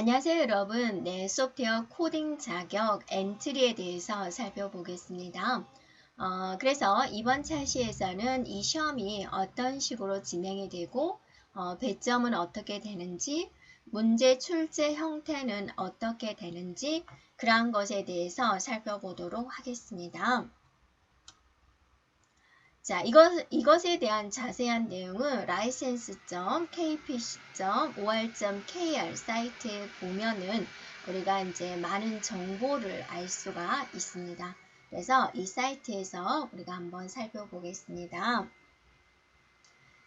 안녕하세요 여러분. 네, 소프트웨어 코딩 자격 엔트리에 대해서 살펴보겠습니다. 어, 그래서 이번 차시에서는 이 시험이 어떤 식으로 진행이 되고 어, 배점은 어떻게 되는지 문제 출제 형태는 어떻게 되는지 그러한 것에 대해서 살펴보도록 하겠습니다. 자, 이것, 이것에 대한 자세한 내용은 license.kpc.or.kr 사이트에 보면은 우리가 이제 많은 정보를 알 수가 있습니다. 그래서 이 사이트에서 우리가 한번 살펴보겠습니다.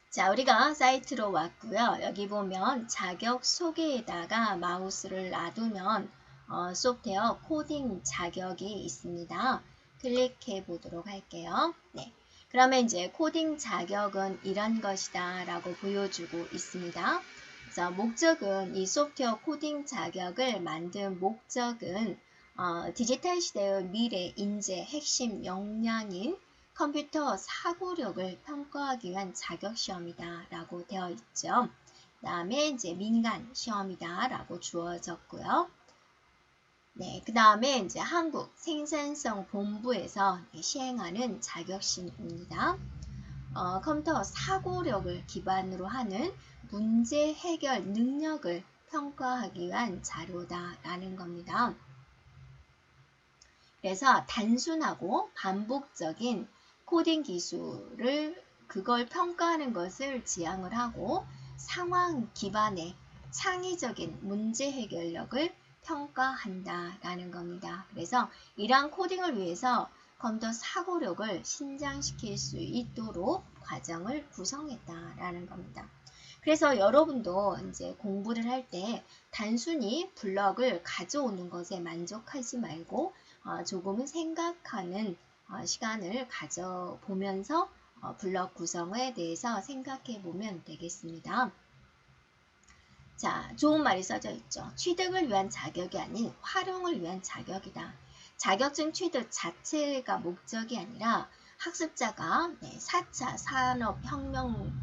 자, 우리가 사이트로 왔고요. 여기 보면 자격 소개에다가 마우스를 놔두면 어, 소프트웨어 코딩 자격이 있습니다. 클릭해 보도록 할게요. 네. 그러면 이제 코딩 자격은 이런 것이다 라고 보여주고 있습니다. 그래서 목적은 이 소프트웨어 코딩 자격을 만든 목적은 어, 디지털 시대의 미래 인재 핵심 역량인 컴퓨터 사고력을 평가하기 위한 자격 시험이다 라고 되어 있죠. 그 다음에 이제 민간 시험이다 라고 주어졌고요. 네, 그 다음에 이제 한국 생산성 본부에서 시행하는 자격시입니다. 어, 컴퓨터 사고력을 기반으로 하는 문제 해결 능력을 평가하기 위한 자료다라는 겁니다. 그래서 단순하고 반복적인 코딩 기술을 그걸 평가하는 것을 지향을 하고 상황 기반의 창의적인 문제 해결력을 평가한다라는 겁니다. 그래서 이러한 코딩을 위해서 컴퓨터 사고력을 신장시킬 수 있도록 과정을 구성했다라는 겁니다. 그래서 여러분도 이제 공부를 할 때 단순히 블럭을 가져오는 것에 만족하지 말고 어, 조금은 생각하는 어, 시간을 가져보면서 어, 블럭 구성에 대해서 생각해 보면 되겠습니다. 자, 좋은 말이 써져 있죠. 취득을 위한 자격이 아닌 활용을 위한 자격이다. 자격증 취득 자체가 목적이 아니라 학습자가 네, 4차 산업혁명,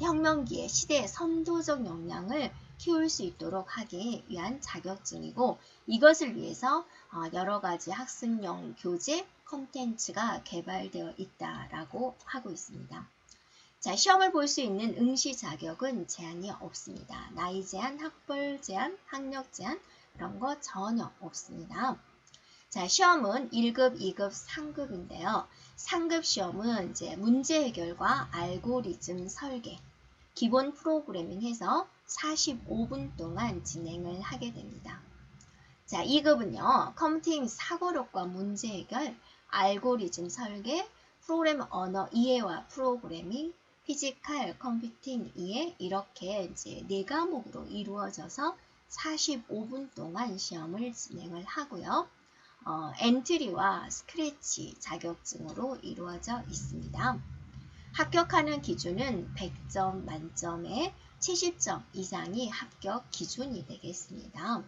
혁명기의 시대의 선도적 역량을 키울 수 있도록 하기 위한 자격증이고 이것을 위해서 어, 여러 가지 학습용 교재 콘텐츠가 개발되어 있다라고 하고 있습니다. 자, 시험을 볼 수 있는 응시 자격은 제한이 없습니다. 나이 제한, 학벌 제한, 학력 제한 그런 거 전혀 없습니다. 자, 시험은 1급, 2급, 3급인데요. 3급 시험은 이제 문제 해결과 알고리즘 설계, 기본 프로그래밍 해서 45분 동안 진행을 하게 됩니다. 자, 2급은요. 컴퓨팅 사고력과 문제 해결, 알고리즘 설계, 프로그램 언어 이해와 프로그래밍, 피지컬, 컴퓨팅 이에 이렇게 이제 네 과목으로 이루어져서 45분 동안 시험을 진행을 하고요. 어, 엔트리와 스크래치 자격증으로 이루어져 있습니다. 합격하는 기준은 100점 만점에 70점 이상이 합격 기준이 되겠습니다.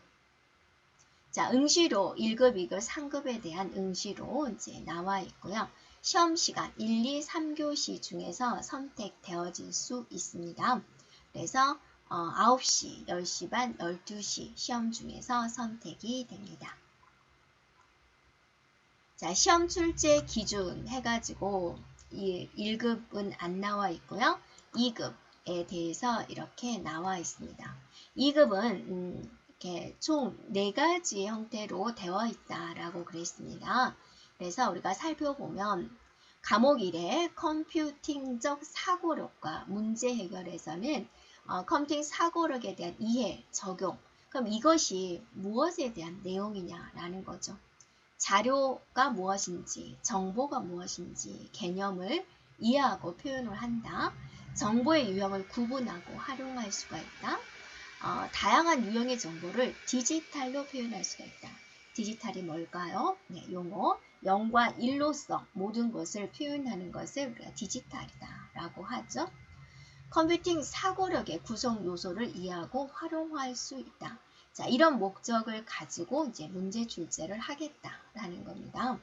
자, 응시로 1급, 2급, 3급에 대한 응시로 이제 나와 있고요. 시험 시간 1, 2, 3교시 중에서 선택되어질 수 있습니다. 그래서 어, 9시, 10시 반, 12시 시험 중에서 선택이 됩니다. 자, 시험 출제 기준 해가지고 1 급은 안 나와 있고요. 2급에 대해서 이렇게 나와 있습니다. 2급은 음, 이렇게 총 4가지 형태로 되어 있다라고 그랬습니다. 그래서 우리가 살펴보면 과목 1의 컴퓨팅적 사고력과 문제 해결에서는 어, 컴퓨팅 사고력에 대한 이해, 적용. 그럼 이것이 무엇에 대한 내용이냐라는 거죠. 자료가 무엇인지, 정보가 무엇인지 개념을 이해하고 표현을 한다. 정보의 유형을 구분하고 활용할 수가 있다. 어, 다양한 유형의 정보를 디지털로 표현할 수가 있다. 디지털이 뭘까요? 네, 용어 0과 1로서 모든 것을 표현하는 것을 우리가 디지털이다 라고 하죠. 컴퓨팅 사고력의 구성 요소를 이해하고 활용할 수 있다. 자, 이런 목적을 가지고 이제 문제 출제를 하겠다라는 겁니다.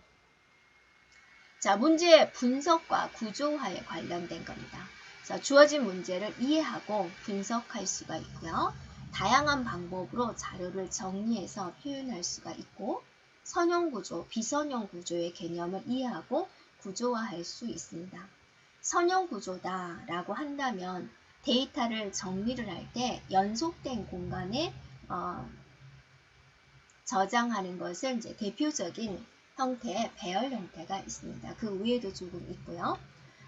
자, 문제 분석과 구조화에 관련된 겁니다. 자, 주어진 문제를 이해하고 분석할 수가 있고요. 다양한 방법으로 자료를 정리해서 표현할 수가 있고 선형 구조, 비선형 구조의 개념을 이해하고 구조화할 수 있습니다. 선형 구조다 라고 한다면 데이터를 정리를 할 때 연속된 공간에 어, 저장하는 것은 이제 대표적인 형태의 배열 형태가 있습니다. 그 외에도 조금 있고요.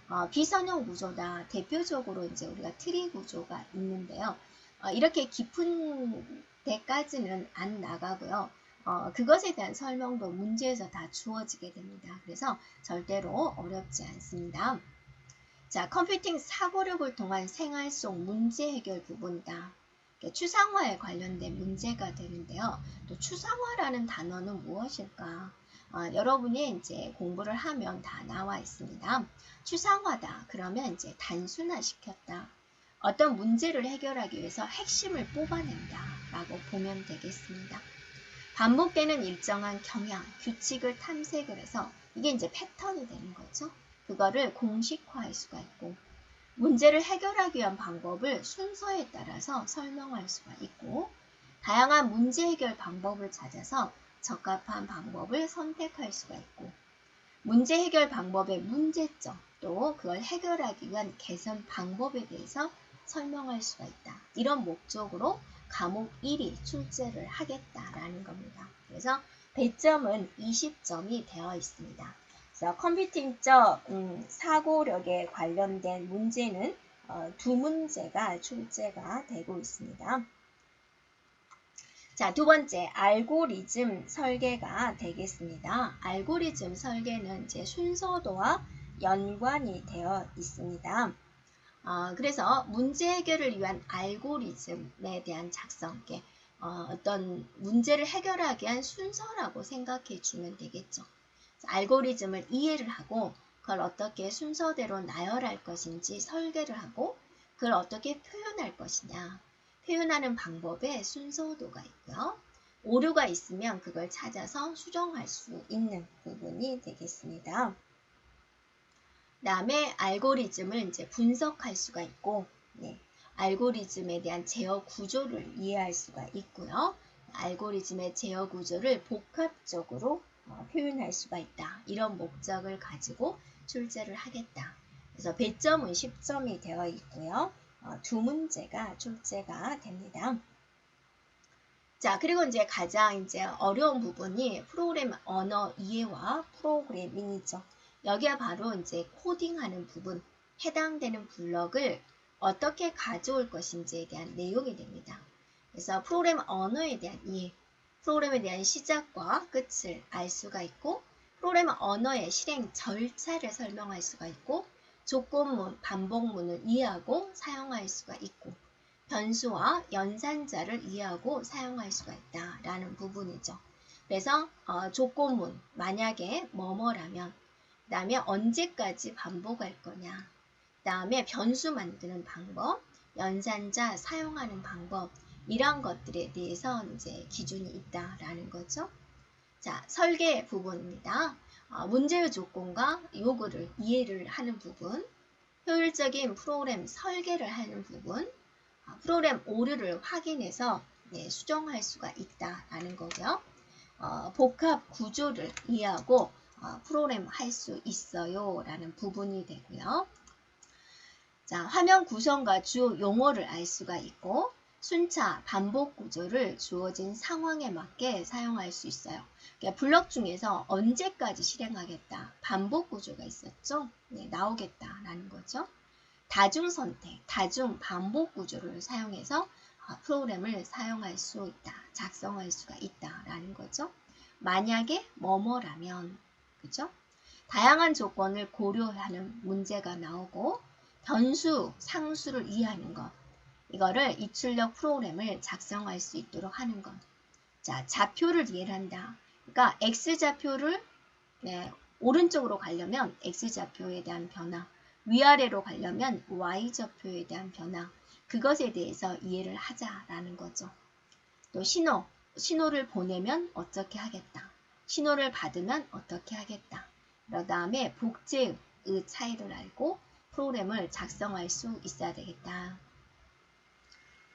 어, 비선형 구조다. 대표적으로 이제 우리가 트리 구조가 있는데요. 어, 이렇게 깊은 데까지는 안 나가고요. 어, 그것에 대한 설명도 문제에서 다 주어지게 됩니다. 그래서 절대로 어렵지 않습니다. 자, 컴퓨팅 사고력을 통한 생활 속 문제 해결 부분이다. 추상화에 관련된 문제가 되는데요. 또 추상화라는 단어는 무엇일까? 어, 여러분이 이제 공부를 하면 다 나와 있습니다. 추상화다. 그러면 이제 단순화시켰다. 어떤 문제를 해결하기 위해서 핵심을 뽑아낸다. 라고 보면 되겠습니다. 반복되는 일정한 경향, 규칙을 탐색을 해서 이게 이제 패턴이 되는 거죠. 그거를 공식화할 수가 있고 문제를 해결하기 위한 방법을 순서에 따라서 설명할 수가 있고 다양한 문제 해결 방법을 찾아서 적합한 방법을 선택할 수가 있고 문제 해결 방법의 문제점 또 그걸 해결하기 위한 개선 방법에 대해서 설명할 수가 있다. 이런 목적으로 과목 1이 출제를 하겠다라는 겁니다. 그래서 배점은 20점이 되어 있습니다. 그래서 컴퓨팅적 음, 사고력에 관련된 문제는 어, 두 문제가 출제가 되고 있습니다. 자, 두 번째, 알고리즘 설계가 되겠습니다. 알고리즘 설계는 이제 순서도와 연관이 되어 있습니다. 어, 그래서 문제 해결을 위한 알고리즘에 대한 작성, 어, 어떤 문제를 해결하기 위한 순서라고 생각해 주면 되겠죠. 알고리즘을 이해를 하고 그걸 어떻게 순서대로 나열할 것인지 설계를 하고 그걸 어떻게 표현할 것이냐. 표현하는 방법에 순서도가 있고요. 오류가 있으면 그걸 찾아서 수정할 수 있는 부분이 되겠습니다. 다음에 알고리즘을 이제 분석할 수가 있고, 네, 알고리즘에 대한 제어 구조를 이해할 수가 있고요. 알고리즘의 제어 구조를 복합적으로 어, 표현할 수가 있다. 이런 목적을 가지고 출제를 하겠다. 그래서 배점은 10점이 되어 있고요. 어, 두 문제가 출제가 됩니다. 자, 그리고 이제 가장 이제 어려운 부분이 프로그램 언어 이해와 프로그래밍이죠. 여기에 바로 이제 코딩하는 부분, 해당되는 블럭을 어떻게 가져올 것인지에 대한 내용이 됩니다. 그래서 프로그램 언어에 대한 이해, 프로그램에 대한 시작과 끝을 알 수가 있고 프로그램 언어의 실행 절차를 설명할 수가 있고 조건문, 반복문을 이해하고 사용할 수가 있고 변수와 연산자를 이해하고 사용할 수가 있다라는 부분이죠. 그래서 어, 조건문, 만약에 뭐뭐라면 그 다음에 언제까지 반복할 거냐 그 다음에 변수 만드는 방법, 연산자 사용하는 방법 이런 것들에 대해서 이제 기준이 있다라는 거죠. 자, 설계 부분입니다. 어, 문제의 조건과 요구를 이해를 하는 부분, 효율적인 프로그램 설계를 하는 부분, 어, 프로그램 오류를 확인해서 네, 수정할 수가 있다라는 거죠. 어, 복합 구조를 이해하고 어, 프로그램 할 수 있어요 라는 부분이 되고요. 자, 화면 구성과 주요 용어를 알 수가 있고 순차, 반복 구조를 주어진 상황에 맞게 사용할 수 있어요. 그러니까 블럭 중에서 언제까지 실행하겠다. 반복 구조가 있었죠. 네, 나오겠다라는 거죠. 다중 선택, 다중 반복 구조를 사용해서 아, 프로그램을 사용할 수 있다. 작성할 수가 있다라는 거죠. 만약에 뭐뭐라면 그죠? 다양한 조건을 고려하는 문제가 나오고 변수, 상수를 이해하는 것 이거를 입출력 프로그램을 작성할 수 있도록 하는 것. 자, 좌표를 이해한다. 그러니까 X좌표를 네, 오른쪽으로 가려면 X좌표에 대한 변화, 위아래로 가려면 Y좌표에 대한 변화, 그것에 대해서 이해를 하자라는 거죠. 또 신호, 신호를 보내면 어떻게 하겠다. 신호를 받으면 어떻게 하겠다. 그 다음에 복제의 차이를 알고 프로그램을 작성할 수 있어야 되겠다.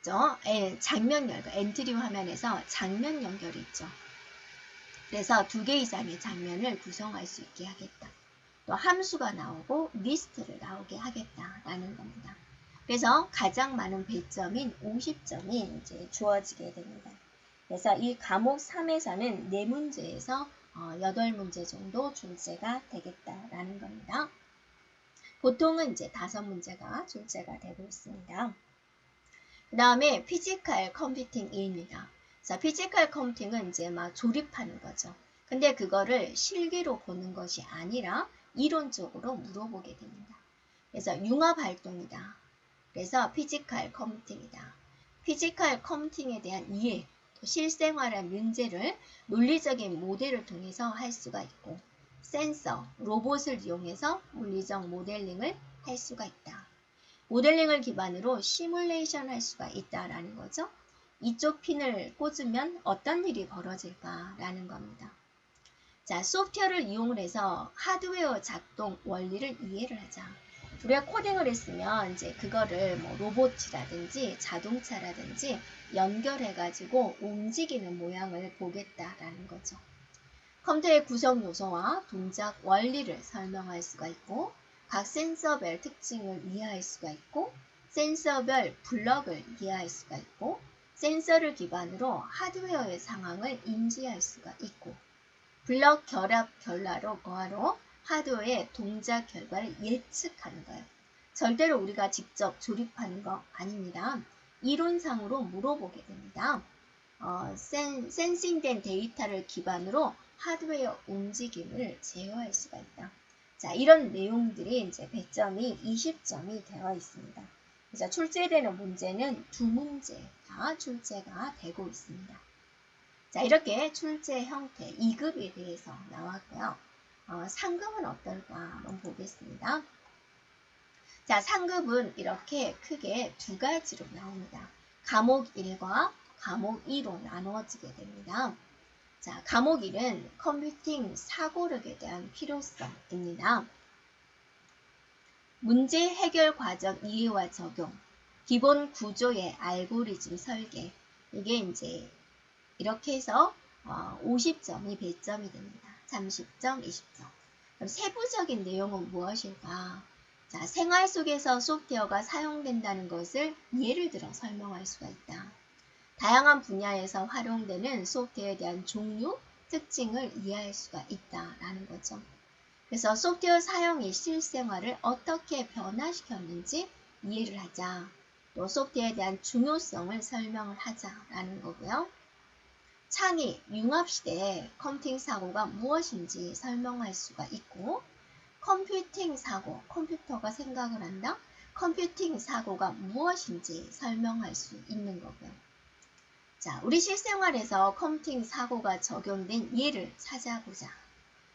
죠 예, 장면 열거 엔트리 화면에서 장면 연결이 있죠. 그래서 두 개 이상의 장면을 구성할 수 있게 하겠다. 또 함수가 나오고 리스트를 나오게 하겠다라는 겁니다. 그래서 가장 많은 배점인 50점이 이제 주어지게 됩니다. 그래서 이 과목 3에서는 4문제에서 8문제 어, 정도 출제가 되겠다라는 겁니다. 보통은 이제 5문제가 출제가 되고 있습니다. 그 다음에 피지컬 컴퓨팅입니다. 자, 피지컬 컴퓨팅은 이제 막 조립하는 거죠. 근데 그거를 실기로 보는 것이 아니라 이론적으로 물어보게 됩니다. 그래서 융합 활동이다. 그래서 피지컬 컴퓨팅이다. 피지컬 컴퓨팅에 대한 이해, 또 실생활의 문제를 논리적인 모델을 통해서 할 수가 있고 센서, 로봇을 이용해서 물리적 모델링을 할 수가 있다. 모델링을 기반으로 시뮬레이션 할 수가 있다라는 거죠. 이쪽 핀을 꽂으면 어떤 일이 벌어질까라는 겁니다. 자, 소프트웨어를 이용을 해서 하드웨어 작동 원리를 이해를 하자. 우리가 코딩을 했으면 이제 그거를 뭐 로봇이라든지 자동차라든지 연결해가지고 움직이는 모양을 보겠다라는 거죠. 컴퓨터의 구성 요소와 동작 원리를 설명할 수가 있고 각 센서별 특징을 이해할 수가 있고 센서별 블럭을 이해할 수가 있고 센서를 기반으로 하드웨어의 상황을 인지할 수가 있고 블럭 결합 결과로 거하로 하드웨어의 동작 결과를 예측하는 거예요. 절대로 우리가 직접 조립하는 거 아닙니다. 이론상으로 물어보게 됩니다. 어, 센, 센싱된 데이터를 기반으로 하드웨어 움직임을 제어할 수가 있다. 자, 이런 내용들이 이제 배점이 20점이 되어 있습니다. 그래서 출제되는 문제는 두 문제가 출제가 되고 있습니다. 자, 이렇게 출제 형태 2급에 대해서 나왔고요. 어, 상급은 어떨까 한번 보겠습니다. 자, 상급은 이렇게 크게 두 가지로 나옵니다. 과목 1과 과목 2로 나누어지게 됩니다. 자, 과목 1은 컴퓨팅 사고력에 대한 필요성입니다. 문제 해결 과정 이해와 적용, 기본 구조의 알고리즘 설계. 이게 이제 이렇게 해서 50점이 어, 배점이 됩니다. 30점, 20점. 그럼 세부적인 내용은 무엇일까? 자, 생활 속에서 소프트웨어가 사용된다는 것을 예를 들어 설명할 수가 있다. 다양한 분야에서 활용되는 소프트웨어에 대한 종류, 특징을 이해할 수가 있다라는 거죠. 그래서 소프트웨어 사용이 실생활을 어떻게 변화시켰는지 이해를 하자. 또 소프트웨어에 대한 중요성을 설명을 하자라는 거고요. 창의, 융합시대의 컴퓨팅 사고가 무엇인지 설명할 수가 있고 컴퓨팅 사고, 컴퓨터가 생각을 한다? 컴퓨팅 사고가 무엇인지 설명할 수 있는 거고요. 자, 우리 실생활에서 컴퓨팅 사고가 적용된 예를 찾아보자.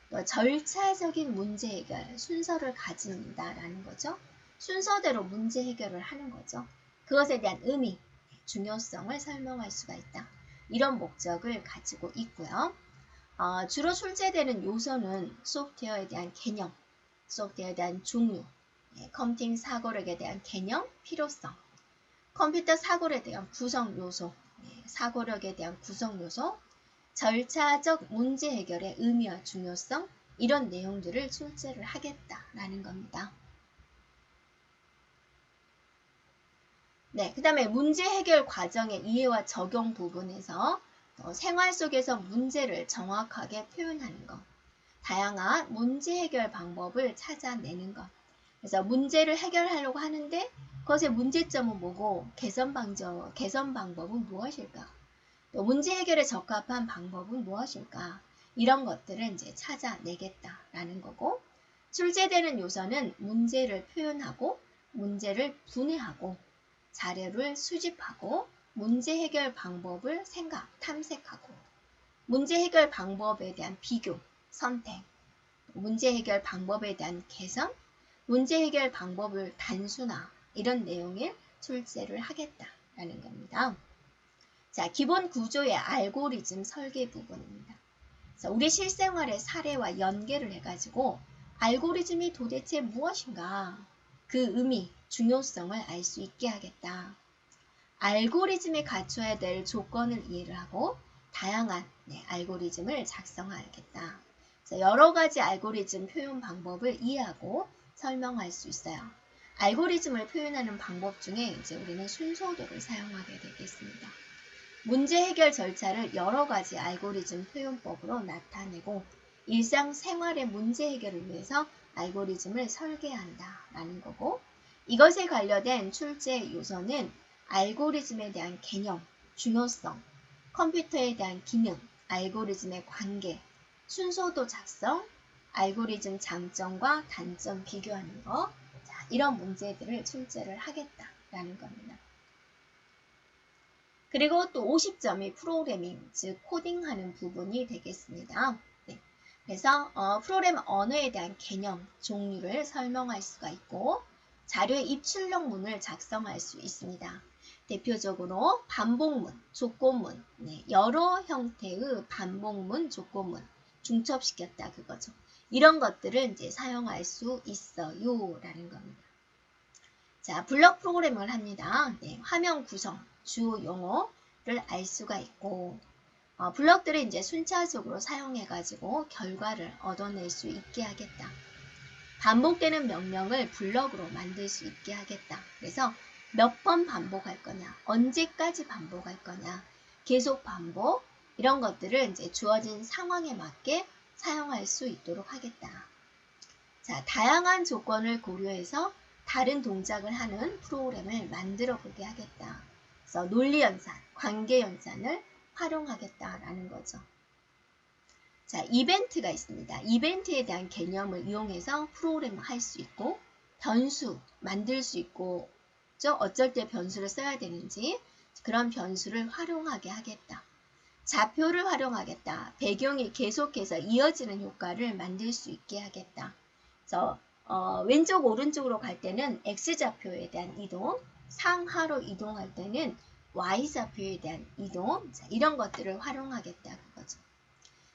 또 절차적인 문제 해결 순서를 가진다라는 거죠. 순서대로 문제 해결을 하는 거죠. 그것에 대한 의미, 중요성을 설명할 수가 있다. 이런 목적을 가지고 있고요. 어, 주로 출제되는 요소는 소프트웨어에 대한 개념, 소프트웨어에 대한 종류, 예, 컴퓨팅 사고력에 대한 개념, 필요성, 컴퓨터 사고에 대한 구성 요소, 사고력에 대한 구성 요소, 절차적 문제 해결의 의미와 중요성 이런 내용들을 출제를 하겠다라는 겁니다. 네, 그 다음에 문제 해결 과정의 이해와 적용 부분에서 생활 속에서 문제를 정확하게 표현하는 것, 다양한 문제 해결 방법을 찾아내는 것. 그래서 문제를 해결하려고 하는데 그것의 문제점은 뭐고 개선 방법, 개선 방법은 무엇일까? 또 문제 해결에 적합한 방법은 무엇일까? 이런 것들을 이제 찾아내겠다라는 거고 출제되는 요소는 문제를 표현하고 문제를 분해하고 자료를 수집하고 문제 해결 방법을 생각, 탐색하고 문제 해결 방법에 대한 비교, 선택, 문제 해결 방법에 대한 개선, 문제 해결 방법을 단순화, 이런 내용의 출제를 하겠다라는 겁니다. 자, 기본 구조의 알고리즘 설계 부분입니다. 우리 실생활의 사례와 연계를 해가지고 알고리즘이 도대체 무엇인가 그 의미, 중요성을 알 수 있게 하겠다. 알고리즘에 갖춰야 될 조건을 이해를 하고 다양한 네, 알고리즘을 작성하겠다. 여러 가지 알고리즘 표현 방법을 이해하고 설명할 수 있어요. 알고리즘을 표현하는 방법 중에 이제 우리는 순서도를 사용하게 되겠습니다. 문제 해결 절차를 여러 가지 알고리즘 표현법으로 나타내고 일상생활의 문제 해결을 위해서 알고리즘을 설계한다 라는 거고 이것에 관련된 출제 요소는 알고리즘에 대한 개념, 중요성, 컴퓨터에 대한 기능, 알고리즘의 관계, 순서도 작성, 알고리즘 장점과 단점 비교하는 거 자, 이런 문제들을 출제를 하겠다라는 겁니다. 그리고 또 50점이 프로그래밍, 즉 코딩하는 부분이 되겠습니다. 네. 그래서 어, 프로그램 언어에 대한 개념, 종류를 설명할 수가 있고 자료의 입출력문을 작성할 수 있습니다. 대표적으로 반복문, 조건문, 네, 여러 형태의 반복문, 조건문 중첩시켰다 그거죠. 이런 것들을 이제 사용할 수 있어요 라는 겁니다. 자, 블럭 프로그램을 합니다. 네, 화면 구성, 주요 용어를 알 수가 있고 어, 블럭들을 이제 순차적으로 사용해 가지고 결과를 얻어낼 수 있게 하겠다. 반복되는 명령을 블럭으로 만들 수 있게 하겠다. 그래서 몇 번 반복할 거냐, 언제까지 반복할 거냐, 계속 반복 이런 것들을 이제 주어진 상황에 맞게 사용할 수 있도록 하겠다. 자, 다양한 조건을 고려해서 다른 동작을 하는 프로그램을 만들어 보게 하겠다. 그래서 논리 연산, 관계 연산을 활용하겠다라는 거죠. 자, 이벤트가 있습니다. 이벤트에 대한 개념을 이용해서 프로그램을 할수 있고 변수 만들 수 있고 어쩔 때 변수를 써야 되는지 그런 변수를 활용하게 하겠다. 좌표를 활용하겠다. 배경이 계속해서 이어지는 효과를 만들 수 있게 하겠다. 그래서 어, 왼쪽 오른쪽으로 갈 때는 X좌표에 대한 이동, 상하로 이동할 때는 Y좌표에 대한 이동 자, 이런 것들을 활용하겠다 그거죠.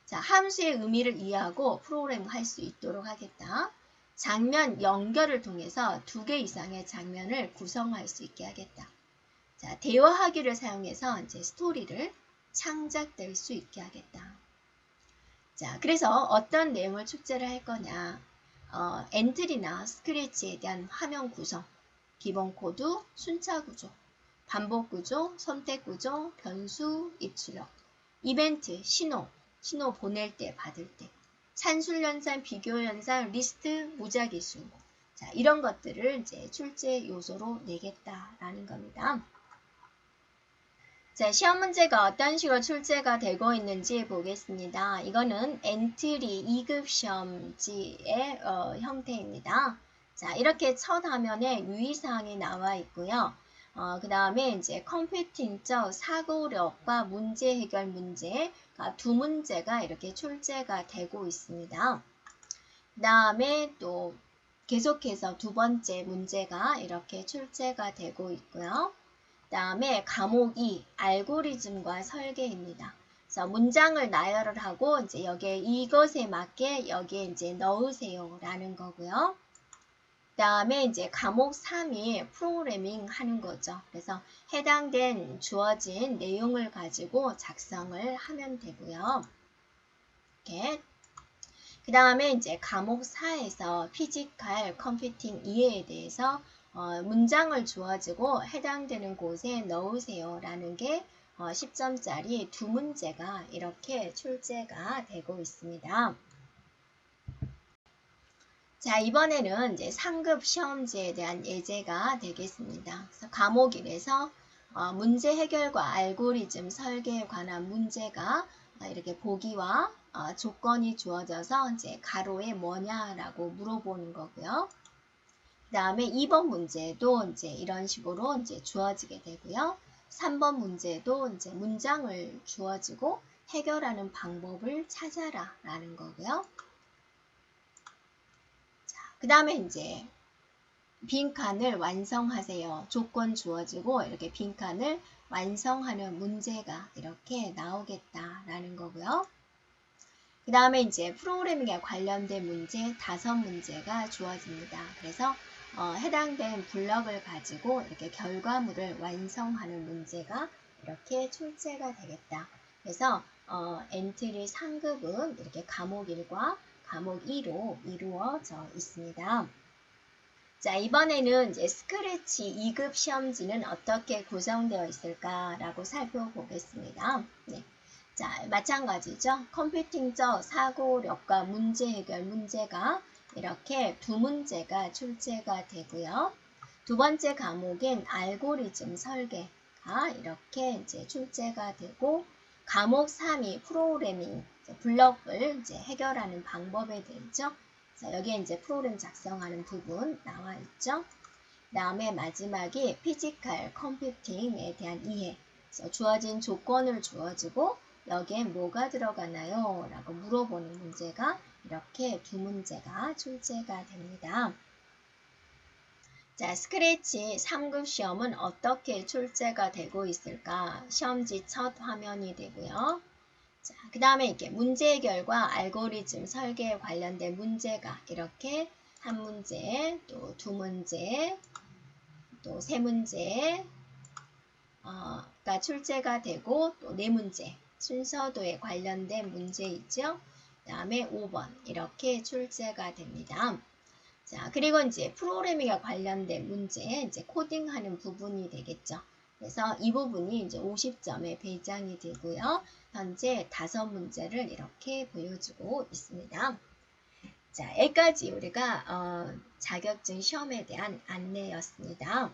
자, 함수의 의미를 이해하고 프로그램 할 수 있도록 하겠다. 장면 연결을 통해서 두 개 이상의 장면을 구성할 수 있게 하겠다. 자, 대화하기를 사용해서 이제 스토리를 창작될 수 있게 하겠다. 자, 그래서 어떤 내용을 축제를 할 거냐. 어, 엔트리나 스크래치에 대한 화면 구성, 기본 코드, 순차 구조, 반복 구조, 선택 구조, 변수, 입출력, 이벤트, 신호, 신호 보낼 때, 받을 때, 산술 연산, 비교 연산, 리스트, 무작위수. 자, 이런 것들을 이제 출제 요소로 내겠다라는 겁니다. 자, 시험 문제가 어떤 식으로 출제가 되고 있는지 보겠습니다. 이거는 엔트리 2급 시험지의 어, 형태입니다. 자, 이렇게 첫 화면에 유의사항이 나와 있고요. 어, 그 다음에 이제 컴퓨팅적 사고력과 문제 해결 문제 두 문제가 이렇게 출제가 되고 있습니다. 그 다음에 또 계속해서 두 번째 문제가 이렇게 출제가 되고 있고요. 그 다음에 과목이 알고리즘과 설계입니다. 그래서 문장을 나열을 하고 이제 여기에 이것에 맞게 여기에 이제 넣으세요 라는 거고요. 다음에 이제 과목 3이 프로그래밍 하는 거죠. 그래서 해당된 주어진 내용을 가지고 작성을 하면 되고요. 이렇게 그 다음에 이제 과목 4에서 피지컬 컴퓨팅 이해에 대해서 어, 문장을 주어지고 해당되는 곳에 넣으세요 라는 게 어, 10점짜리 두 문제가 이렇게 출제가 되고 있습니다. 자, 이번에는 이제 상급 시험지에 대한 예제가 되겠습니다. 그래서 과목 1에서 어, 문제 해결과 알고리즘 설계에 관한 문제가 어, 이렇게 보기와 어, 조건이 주어져서 이제 가로에 뭐냐라고 물어보는 거고요. 그 다음에 2번 문제도 이제 이런 식으로 이제 주어지게 되고요. 3번 문제도 이제 문장을 주어지고 해결하는 방법을 찾아라 라는 거고요. 그 다음에 이제 빈칸을 완성하세요. 조건 주어지고 이렇게 빈칸을 완성하는 문제가 이렇게 나오겠다라는 거고요. 그 다음에 이제 프로그래밍에 관련된 문제 다섯 문제가 주어집니다. 그래서 어, 해당된 블럭을 가지고 이렇게 결과물을 완성하는 문제가 이렇게 출제가 되겠다. 그래서 어, 엔트리 3급은 이렇게 과목 1과 과목 2로 이루어져 있습니다. 자, 이번에는 이제 스크래치 2급 시험지는 어떻게 구성되어 있을까라고 살펴보겠습니다. 네. 자, 마찬가지죠. 컴퓨팅적 사고력과 문제 해결 문제가 이렇게 두 문제가 출제가 되고요. 두 번째 과목인 알고리즘 설계가 이렇게 이제 출제가 되고 과목 3이 프로그래밍 블럭을 이제 해결하는 방법에 대해서 자, 여기에 이제 프로그램 작성하는 부분 나와 있죠. 다음에 마지막이 피지컬 컴퓨팅에 대한 이해. 주어진 조건을 주어지고 여기에 뭐가 들어가나요? 라고 물어보는 문제가 이렇게 두 문제가 출제가 됩니다. 자, 스크래치 3급 시험은 어떻게 출제가 되고 있을까? 시험지 첫 화면이 되고요. 자, 그 다음에 이렇게 문제 해결과 알고리즘 설계에 관련된 문제가 이렇게 한 문제, 또 두 문제, 또 세 문제, 어, 가 출제가 되고 또 네 문제, 순서도에 관련된 문제 있죠. 그 다음에 5번 이렇게 출제가 됩니다. 자, 그리고 이제 프로그래밍에 관련된 문제, 이제 코딩하는 부분이 되겠죠. 그래서 이 부분이 이제 50점에 배정이 되고요. 현재 다섯 문제를 이렇게 보여주고 있습니다. 자, 여기까지 우리가 어, 자격증 시험에 대한 안내였습니다.